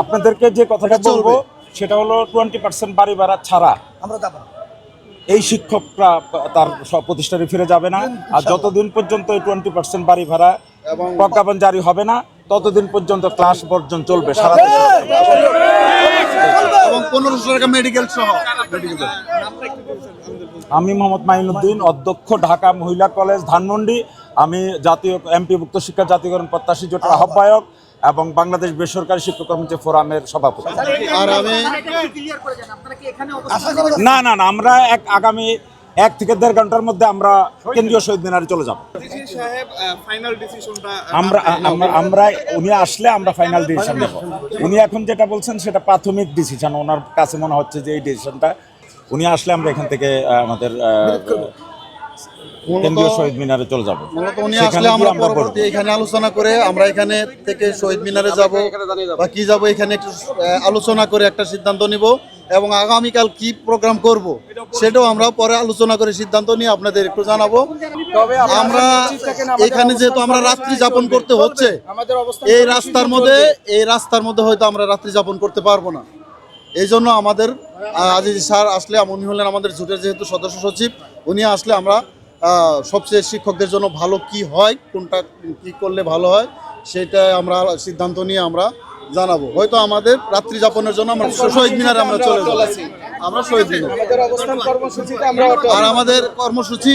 আপনাদেরকে যে কথাটা বলব সেটা হলো টোয়েন্টি পার্সেন্ট বাড়ি ভাড়া ছাড়া। আমরা যাব এই শিক্ষকরা তার প্রতিষ্ঠানে ফিরে যাবে না। আর যতদিন পর্যন্ত এই টোয়েন্টি পার্সেন্ট বাড়ি ভাড়া প্রজ্ঞাপন জারি হবে না ততদিন পর্যন্ত ক্লাস বর্জন চলবে সারা এবং পনেরোশো টাকা মেডিকেল সহ। আমি মোহাম্মদ মাইনুদ্দিন অধ্যক্ষ ঢাকা মহিলা কলেজ ধানমন্ডি। আমি জাতীয় এমপি এমপিভুক্ত শিক্ষা জাতীয়করণ প্রত্যাশী জোটের আহ্বায়ক। এবং বাংলাদেশ বেসরকারি শিক্ষক কর্মচারী ফোরামের সভাপতি। না না না আমরা এক আগামী এক থেকে দেড় ঘণ্টার মধ্যে আমরা কেন্দ্রীয় শহীদ মিনারে চলে যাব। আমরা আমরা- উনি আসলে আমরা ফাইনাল ডিসিশন নেব। উনি এখন যেটা বলছেন সেটা প্রাথমিক ডিসিশন ওনার কাছে মনে হচ্ছে যে এই ডিসিশনটা উনি আসলে আমরা এখান থেকে আমাদের কেন্দ্রীয় শহীদ মিনারে চলে যাব। মূলত উনি আসলে আমরা আমরা পরবর্তী এখানে আলোচনা করে আমরা এখানে থেকে শহীদ মিনারে যাব বা কি যাব এখানে একটু আলোচনা করে একটা সিদ্ধান্ত নিব এবং আগামীকাল কি প্রোগ্রাম করব সেটাও আমরা পরে আলোচনা করে সিদ্ধান্ত নিয়ে আপনাদের একটু জানাব। আমরা এখানে যেহেতু আমরা রাত্রি যাপন করতে হচ্ছে এই রাস্তার মধ্যে এই রাস্তার মধ্যে হয়তো আমরা রাত্রি যাপন করতে পারব না। এই জন্য আমাদের আজিজ স্যার আসলে উনি হলেন আমাদের জোটের যেহেতু সদস্য সচিব উনি আসলে আমরা সবচেয়ে শিক্ষকদের জন্য ভালো কি হয় কোনটা কি করলে ভালো হয় সেটা আমরা সিদ্ধান্ত নিয়ে আমরা জানাব। হয়তো আমাদের রাত্রি যাপনের জন্য আমরা শহীদ মিনারে আমরা চলে যাব। আমরা শহীদ মিনার। অবস্থান কর্মসূচিতে আর আমাদের কর্মসূচি